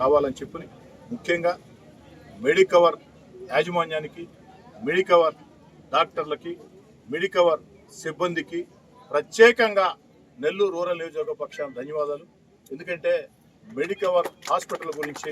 కావాలని చెప్పని ముఖ్యంగా మెడికవర్ యాజమాన్యానికి మెడికవర్ డాక్టర్లకి మెడికవర్ సిబ్బందికి ప్రత్యేకంగా నెల్లూరు రూరల్ నియోజకవర్గ పక్షాన్ని ధన్యవాదాలు. ఎందుకంటే మెడికవర్ హాస్పిటల్ గురించి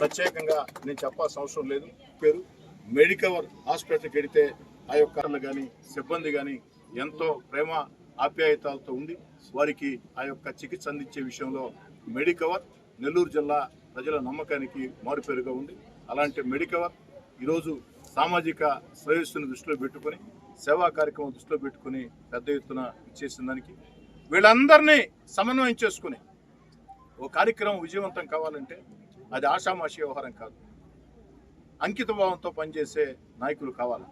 ప్రత్యేకంగా నేను చెప్పాల్సిన అవసరం లేదు. పేరు మెడికవర్ హాస్పిటల్కి వెడితే ఆ యొక్క కానీ సిబ్బంది కానీ ఎంతో ప్రేమ ఆప్యాయతలతో ఉండి వారికి ఆ యొక్క చికిత్స అందించే విషయంలో మెడికవర్ నెల్లూరు జిల్లా ప్రజల నమ్మకానికి మారుపేరుగా ఉంది అలాంటి మెడికవర్ ఈరోజు సామాజిక శ్రేయస్సును దృష్టిలో పెట్టుకొని సేవా కార్యక్రమం దృష్టిలో పెట్టుకొని పెద్ద ఎత్తున ఇచ్చేసిన దానికి వీళ్ళందరినీ సమన్వయం చేసుకుని ఓ కార్యక్రమం విజయవంతం కావాలంటే అది ఆషామాషి వ్యవహారం కాదు. అంకిత భావంతో పనిచేసే నాయకులు కావాలి.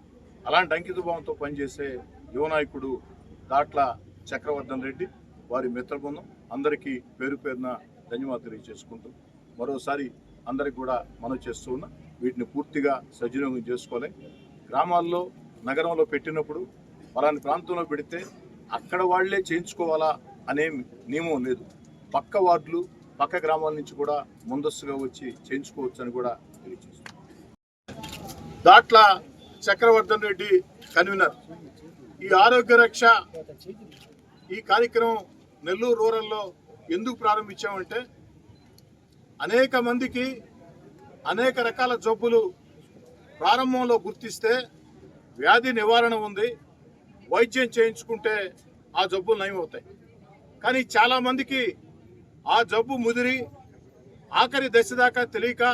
అలాంటి అంకిత భావంతో పనిచేసే యువ నాయకుడు దాట్ల చక్రవర్ధన్ రెడ్డి వారి మిత్రబృందం. అందరికీ పేరు పేరున ధన్యవాదాలు తెలియజేసుకుంటూ మరోసారి అందరికి కూడా మనం చేస్తూ ఉన్న వీటిని పూర్తిగా సద్వినియోగం చేసుకోవాలి. గ్రామాల్లో నగరంలో పెట్టినప్పుడు పలాని ప్రాంతంలో పెడితే అక్కడ వాళ్ళే చేయించుకోవాలా అనే నియమం లేదు. పక్క వార్డులు పక్క గ్రామాల నుంచి కూడా ముందస్తుగా వచ్చి చేయించుకోవచ్చు అని కూడా తెలియజేస్తుంది దాట్ల చక్రవర్ధన్ రెడ్డి కన్వీనర్. ఈ ఆరోగ్య రక్ష ఈ కార్యక్రమం నెల్లూరు రూరల్లో ఎందుకు ప్రారంభించామంటే అనేక మందికి అనేక రకాల జబ్బులు ప్రారంభంలో గుర్తిస్తే వ్యాధి నివారణ ఉంది వైద్యం చేయించుకుంటే ఆ జబ్బులు నయమవుతాయి. కానీ చాలామందికి ఆ జబ్బు ముదిరి ఆఖరి దశ దాకా తెలియక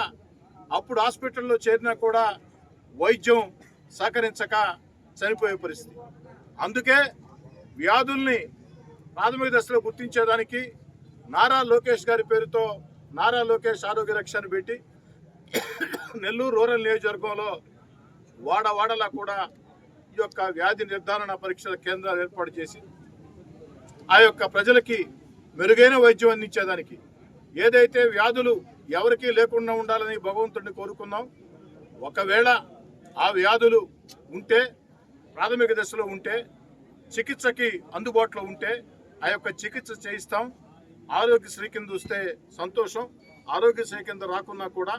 అప్పుడు హాస్పిటల్లో చేరినా కూడా వైద్యం సహకరించక చనిపోయే పరిస్థితి. అందుకే వ్యాధుల్ని ప్రాథమిక దశలో గుర్తించేదానికి నారా లోకేష్ గారి పేరుతో నారా లోకేష్ ఆరోగ్య రక్షణ పెట్టి నెల్లూరు రూరల్ నియోజకవర్గంలో వాడవాడలా కూడా ఈ యొక్క వ్యాధి నిర్ధారణ పరీక్షల కేంద్రాలు ఏర్పాటు చేసి ఆ యొక్క ప్రజలకి మెరుగైన వైద్యం అందించేదానికి ఏదైతే వ్యాధులు ఎవరికీ లేకుండా ఉండాలని భగవంతుడిని కోరుకుందాం ఒకవేళ ఆ వ్యాధులు ఉంటే ప్రాథమిక దశలో ఉంటే చికిత్సకి అందుబాటులో ఉంటే ఆ యొక్క చికిత్స చేయిస్తాం. ఆరోగ్యశ్రీ కింద వస్తే సంతోషం. ఆరోగ్యశ్రీ కింద రాకున్నా కూడా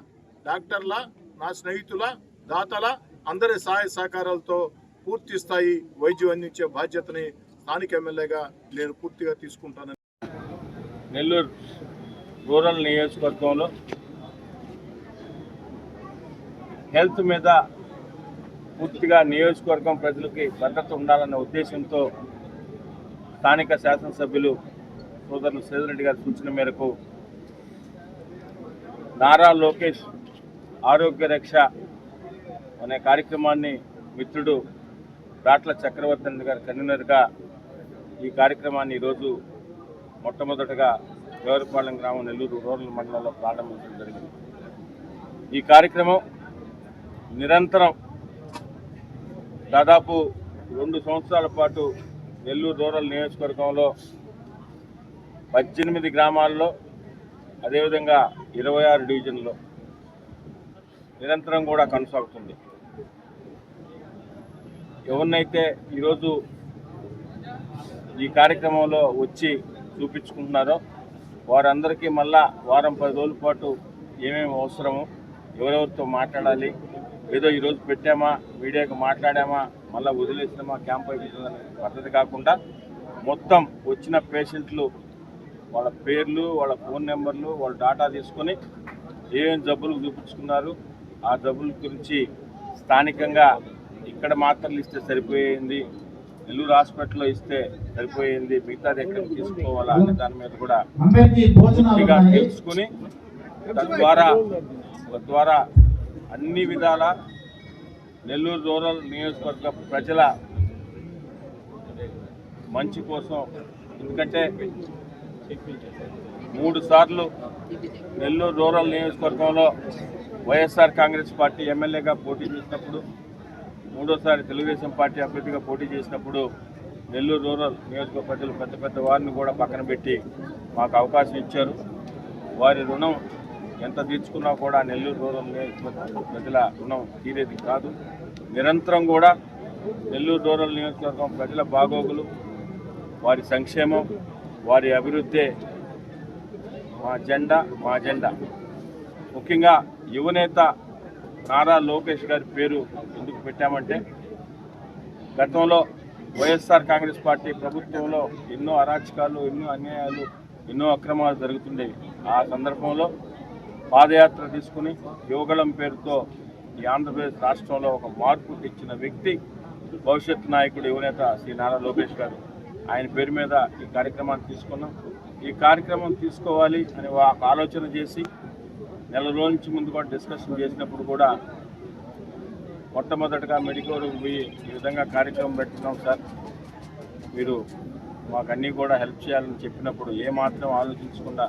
డాక్టర్ల నా స్నేహితుల దాతల అందరి సహాయ సహకారాలతో పూర్తి స్థాయి వైద్యం అందించే బాధ్యతని స్థానిక ఎమ్మెల్యేగా నేను పూర్తిగా తీసుకుంటానని నెల్లూరు రూరల్ నియోజకవర్గంలో హెల్త్ మీద పూర్తిగా నియోజకవర్గం ప్రజలకి భద్రత ఉండాలన్న ఉద్దేశంతో స్థానిక శాసనసభ్యులు సోదరులు సేదరెడ్డి గారి సూచన మేరకు నారా లోకేష్ ఆరోగ్య రక్ష అనే కార్యక్రమాన్ని మిత్రుడు రాట్ల చక్రవర్తి గారి కన్వీనర్గా ఈ కార్యక్రమాన్ని ఈరోజు మొట్టమొదటగా దేవరపాలెం గ్రామం నెల్లూరు రూరల్ మండలంలో ప్రారంభించడం జరిగింది. ఈ కార్యక్రమం నిరంతరం దాదాపు రెండు సంవత్సరాల పాటు నెల్లూరు రూరల్ నియోజకవర్గంలో పద్దెనిమిది గ్రామాల్లో అదేవిధంగా ఇరవై ఆరు డివిజన్లో నిరంతరం కూడా కొనసాగుతుంది. ఎవరినైతే ఈరోజు ఈ కార్యక్రమంలో వచ్చి చూపించుకుంటున్నారో వారందరికీ మళ్ళా వారం పది రోజుల పాటు ఏమేమి అవసరమో ఎవరెవరితో మాట్లాడాలి ఏదో ఈరోజు పెట్టామా మీడియాకి మాట్లాడామా మళ్ళీ వదిలేసినామా క్యాంప్ అయిపోతుందనే పద్ధతి కాకుండా మొత్తం వచ్చిన పేషెంట్లు వాళ్ళ పేర్లు వాళ్ళ ఫోన్ నెంబర్లు వాళ్ళ డాటా తీసుకొని ఏమేం జబ్బులు చూపించుకున్నారు ఆ జబ్బుల గురించి స్థానికంగా ఇక్కడ మాత్రలు ఇస్తే సరిపోయింది నెల్లూరు హాస్పిటల్లో ఇస్తే సరిపోయింది మిగతాది ఎక్కడ తీసుకోవాలా అనే దాని మీద కూడా తెలుసుకుని తద్వారా తద్వారా అన్ని విధాల నెల్లూరు రూరల్ నియోజకవర్గ ప్రజల మంచి కోసం ఎందుకంటే మూడు సార్లు నెల్లూరు రూరల్ నియోజకవర్గంలో వైఎస్ఆర్ కాంగ్రెస్ పార్టీ ఎమ్మెల్యేగా పోటీ చేసినప్పుడు మూడోసారి తెలుగుదేశం పార్టీ అభ్యర్థిగా పోటీ చేసినప్పుడు నెల్లూరు రూరల్ నియోజకవర్గ ప్రజలు పెద్ద పెద్ద వారిని కూడా పక్కన పెట్టి మాకు అవకాశం ఇచ్చారు. వారి రుణం ఎంత తీర్చుకున్నా కూడా నెల్లూరు రూరల్ ప్రజల రుణం తీరేది కాదు. నిరంతరం కూడా నెల్లూరు రూరల్ నియోజకవర్గం ప్రజల బాగోగులు వారి సంక్షేమం వారి అభివృద్ధి మా జెండా మా జెండా. ముఖ్యంగా యువనేత నారా లోకేష్ గారి పేరు ఎందుకు పెట్టామంటే గతంలో వైఎస్ఆర్ కాంగ్రెస్ పార్టీ ప్రభుత్వంలో ఎన్నో అరాచకాలు ఎన్నో అన్యాయాలు ఎన్నో అక్రమాలు జరుగుతుండేవి. ఆ సందర్భంలో పాదయాత్ర తీసుకుని యువగళం పేరుతో ఈ ఆంధ్రప్రదేశ్ రాష్ట్రంలో ఒక మార్పు తెచ్చిన వ్యక్తి భవిష్యత్ నాయకుడు యువనేత శ్రీ నారా లోకేష్ గారు. ఆయన పేరు మీద ఈ కార్యక్రమాన్ని తీసుకున్నాం. ఈ కార్యక్రమం తీసుకోవాలి అని ఒక ఆలోచన చేసి నెల రోజుల నుంచి ముందు కూడా డిస్కషన్ చేసినప్పుడు కూడా మొట్టమొదటగా మెడికోరు పోయి ఈ విధంగా కార్యక్రమం పెట్టుకున్నాం సార్. మీరు మాకు అన్నీ కూడా హెల్ప్ చేయాలని చెప్పినప్పుడు ఏమాత్రం ఆలోచించకుండా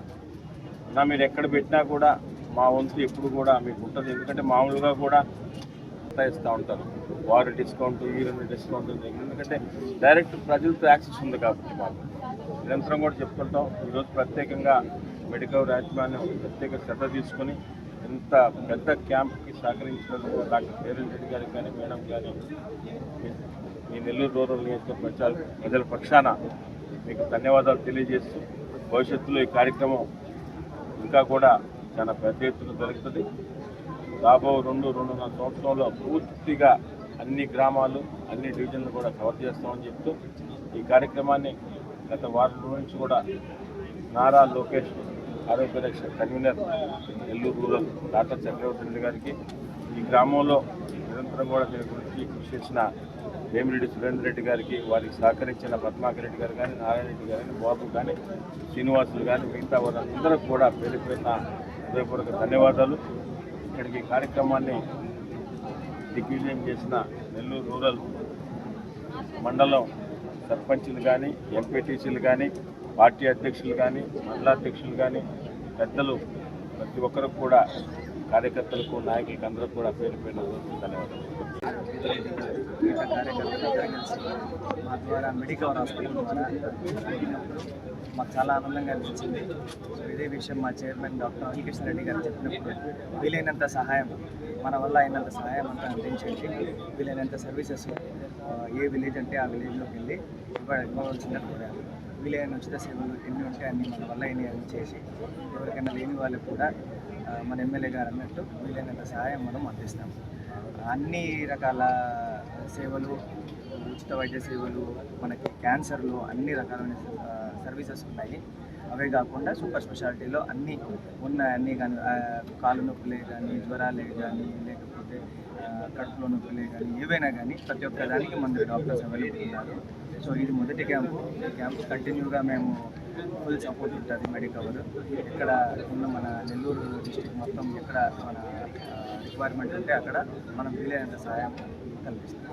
నా మీరు ఎక్కడ పెట్టినా కూడా మా వంతు ఎప్పుడు కూడా మీకు ఉంటుంది. ఎందుకంటే మామూలుగా కూడా ఇస్తూ ఉంటారు. వారు డిస్కౌంట్ ఈ రెండు డిస్కౌంట్ ఎందుకంటే డైరెక్ట్ ప్రజలతో యాక్సెస్ ఉంది కాబట్టి మాకు. నిరంతరం కూడా చెప్తుంటాం ఈరోజు ప్రత్యేకంగా మెడికల్ యాజమాన్యం ప్రత్యేక శ్రద్ధ తీసుకొని ఇంత పెద్ద క్యాంప్కి సహకరించినందుకు డాక్టర్ పేరెంట్ రెడ్డి గారికి కానీ మేడం కానీ మీ- నెల్లూరు రూరల్ నియోజకవర్గ ప్రజల పక్షాన మీకు ధన్యవాదాలు తెలియజేస్తూ భవిష్యత్తులో ఈ కార్యక్రమం ఇంకా కూడా చాలా పెద్ద ఎత్తున జరుగుతుంది. రాబో రెండు రెండున్నర సంవత్సరంలో పూర్తిగా అన్ని గ్రామాలు అన్ని డివిజన్లు కూడా కవర్ చేస్తామని చెప్తూ ఈ కార్యక్రమాన్ని గత వారం నుంచి కూడా Nara Lokesh Arogya Raksha convener Nellore rural doctor Chakravarthi Reddy గారికి ఈ గ్రామంలో నిరంతరం కూడా దీని గురించి కృషి చేసిన వేమిరెడ్డి సురేందర్ రెడ్డి గారికి వారికి సహకరించిన పద్మాకర్ రెడ్డి గారు కానీ నారాయణ రెడ్డి గారు బాబు కానీ శ్రీనివాసులు కానీ మిగతా వారందరూ కూడా పేరు పేరున హృదయపూర్వక ధన్యవాదాలు. ఇక్కడికి కార్యక్రమాన్ని దిగ్విజయం చేసిన నెల్లూరు రూరల్ మండలం సర్పంచ్లు కానీ ఎంపీటీసీలు కానీ పార్టీ అధ్యక్షులు కానీ మండలాధ్యక్షులు కానీ పెద్దలు ప్రతి ఒక్కరు కూడా కార్యకర్తలకు నాయకులకు అందరూ కూడా పేరు పేరు ధన్యవాదాలు. మా ద్వారా మెడికవర్ హాస్పిటల్ ద్వారా మాకు చాలా ఆనందంగా అనిపించింది. సో ఇదే విషయం మా చైర్మన్ డాక్టర్ అనికృష్ణ రెడ్డి గారు చెప్పినప్పుడు వీలైనంత సహాయం మన వల్ల అయినంత సహాయం అంతా అందించండి. వీలైనంత సర్వీసెస్ ఏ విలేజ్ అంటే ఆ విలేజ్లోకి వెళ్ళి ఇవ్వ ఇవ్వవలసిందని కోరారు. వీలైన ఉచిత సేవలు ఎన్ని ఉంటే అన్ని మన వల్ల అయినాయి అన్ని చేసి ఎవరికైనా లేని వాళ్ళకు కూడా మన ఎమ్మెల్యే గారు అన్నట్టు వీలైనంత సహాయం మనం అందిస్తాం. అన్ని రకాల సేవలు ఉచిత వైద్య సేవలు మనకి క్యాన్సర్లు అన్ని రకాలైన సర్వీసెస్ ఉన్నాయి. అవే కాకుండా సూపర్ స్పెషాలిటీలో అన్ని ఉన్న అన్ని కానీ కాలు నొప్పులే కానీ జ్వరాలే కానీ లేకపోతే ఆ, కడుపులో నొప్పులే కానీ ఏవైనా కానీ ప్రతి ఒక్క దానికి మన డాక్టర్స్ అవైలబుల్ ఉన్నారు. సో ఇది మొదటి క్యాంపు. ఈ క్యాంపు కంటిన్యూగా మేము ఫుల్ సపోర్ట్ ఉంటుంది మెడికవర్. ఇక్కడ ఉన్న మన నెల్లూరు డిస్టిక్ మొత్తం ఎక్కడ మన రిక్వైర్మెంట్ ఉంటే అక్కడ మనం వీలైనంత సహాయం కల్పిస్తాం.